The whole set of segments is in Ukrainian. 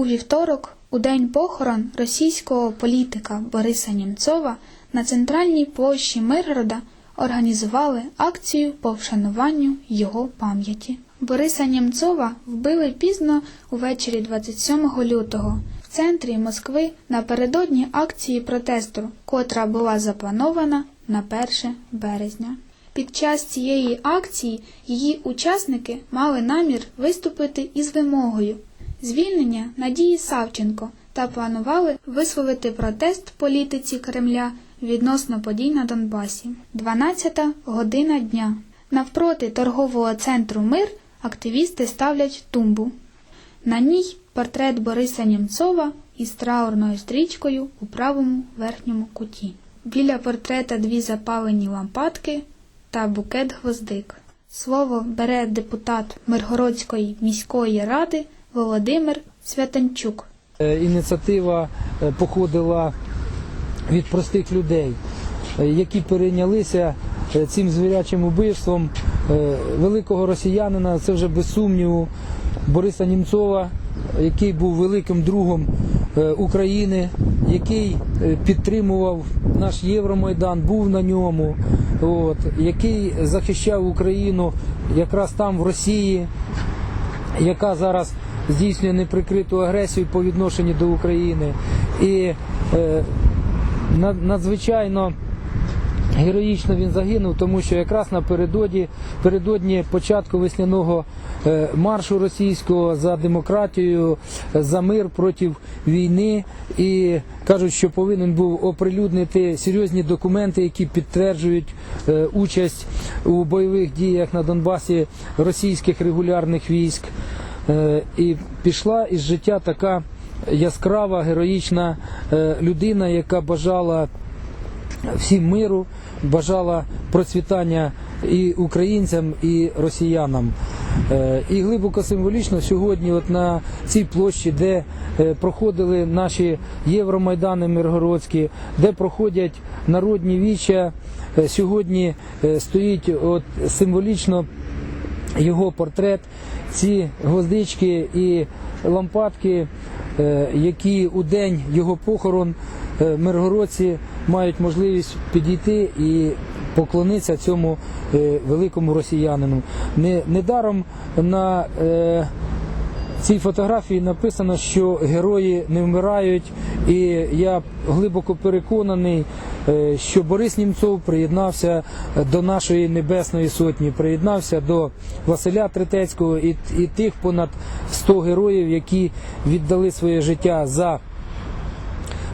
У вівторок, у день похорон російського політика Бориса Німцова, на центральній площі Миргорода організували акцію по вшануванню його пам'яті. Бориса Німцова вбили пізно увечері 27 лютого в центрі Москви напередодні акції протесту, котра була запланована на 1 березня. Під час цієї акції її учасники мали намір виступити із вимогою звільнення Надії Савченко та планували висловити протест політиці Кремля відносно подій на Донбасі. 12 година дня. Навпроти торгового центру Мир активісти ставлять тумбу. На ній портрет Бориса Німцова із траурною стрічкою у правому верхньому куті. Біля портрета дві запалені лампадки та букет гвоздик. Слово бере депутат Миргородської міської ради Володимир Святанчук. Е, Ініціатива е, походила від простих людей, е, які перейнялися цим звірячим убивством великого росіянина, це вже без сумніву, Бориса Німцова, який був великим другом України, який підтримував наш Євромайдан, був на ньому, от, який захищав Україну якраз там, в Росії, яка зараз здійснює неприкриту агресію по відношенню до України. І е, надзвичайно героїчно він загинув, тому що якраз напередодні передодні початку весняного е, маршу російського за демократію, за мир проти війни, і кажуть, що повинен був оприлюднити серйозні документи, які підтверджують е, участь у бойових діях на Донбасі російських регулярних військ. Е, І пішла із життя така яскрава, героїчна е, людина, яка бажала всім миру, бажала процвітання і українцям, і росіянам. Е, І глибоко символічно сьогодні, от на цій площі, де проходили наші Євромайдани Миргородські, де проходять народні віча, сьогодні стоїть от символічно його портрет, ці гвоздички і лампадки, е, які у день його похорон е, миргородці мають можливість підійти і поклонитися цьому е, великому росіянину. Не- Недаром на цій фотографії написано, що герої не вмирають, і я глибоко переконаний, що Борис Німцов приєднався до нашої небесної сотні, приєднався до Василя Третецького і, і тих понад 100 героїв, які віддали своє життя за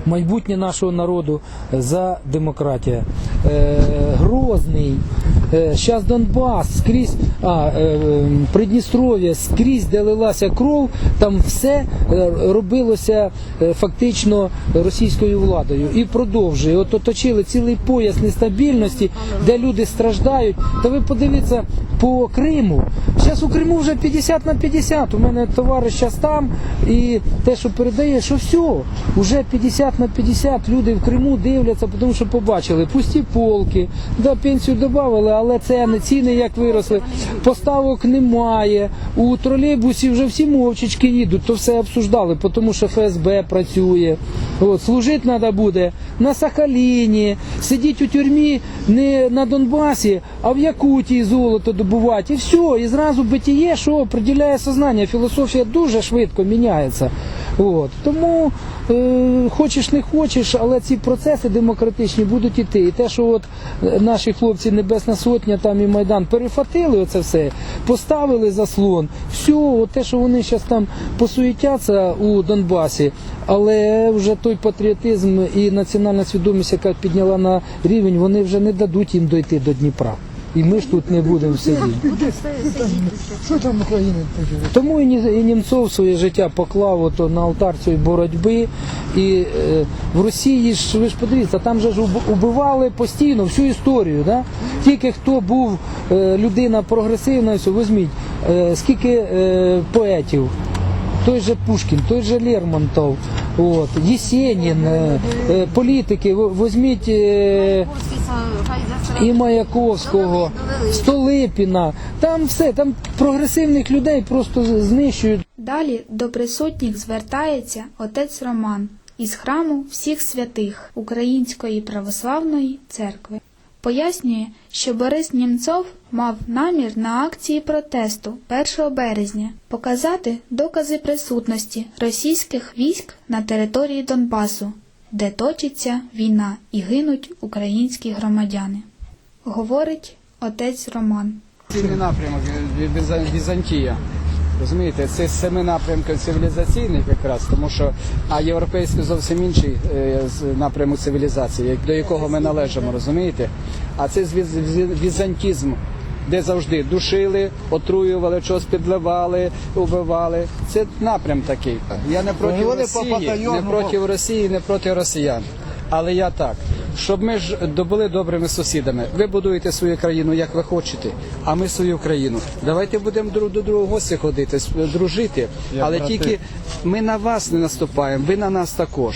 майбутнє нашого народу за демократію. Е, Грозний, зараз Донбас, скрізь а, е, е, Придністров'я, скрізь де лилася кров, там все е, робилося е, фактично російською владою і продовжує. От оточили цілий пояс нестабільності, де люди страждають. То ви подивіться по Криму. Зараз у Криму вже 50 на 50. У мене товариш зараз там, і те, що передає, що все, вже 50 на 50 люди в Криму дивляться, тому що побачили пусті полки, да, пенсію додавали, але ціни, ціни як виросли, поставок немає. У тролейбусі вже всі мовчечки їдуть, то все обсуждали, тому що ФСБ працює. От, служити треба буде на Сахаліні, сидіти у тюрмі не на Донбасі, а в Якутії золото добувати. І все, і зразу битіє, що определяє сознання. Філософія дуже швидко міняється. От. Тому е, хочеш не хочеш, але ці процеси демократичні будуть іти. І те, що от е, наші хлопці Небесна Сотня там і Майдан перефатили оце все, поставили заслон, все, от те, що вони зараз там посуєтяться у Донбасі, але вже той патріотизм і національна свідомість, яка підняла на рівень, вони вже не дадуть їм дойти до Дніпра. І ми ж тут не будемо сидіти. Що там України таке? Тому і Ні- і Німцов своє життя поклав ото на алтар цієї боротьби. І е, в Росії ж ви ж подивіться, там же ж уб- убивали постійно всю історію. Да? Тільки хто був е, людина прогресивна, все, візьміть, е, скільки е, поетів. Той же Пушкін, той же Лермонтов, от, Єсенін, е, е, політики, в- візьміть е, і Маяковського, Столипіна. Там все, там прогресивних людей просто знищують. Далі до присутніх звертається отець Роман із храму всіх святих Української православної церкви. Пояснює, що Борис Німцов мав намір на акції протесту 1 березня показати докази присутності російських військ на території Донбасу, де точиться війна і гинуть українські громадяни. Говорить отець Роман. Цивільний напрямок Візантія. Розумієте, це семи напрямків цивілізаційних якраз, тому що а європейський зовсім інший е, напрямок цивілізації, до якого ми належимо, розумієте? А це з віз- віз- візантизм, де завжди душили, отруювали, щось підливали, убивали. Це напрям такий. Я не проти Вони Росії, не проти Росії, не проти росіян. Але я так, щоб ми ж були добрими сусідами. Ви будуєте свою країну, як ви хочете, а ми свою країну. Давайте будемо друг до другого гості ходити, дружити. Але тільки ми на вас не наступаємо, ви на нас також.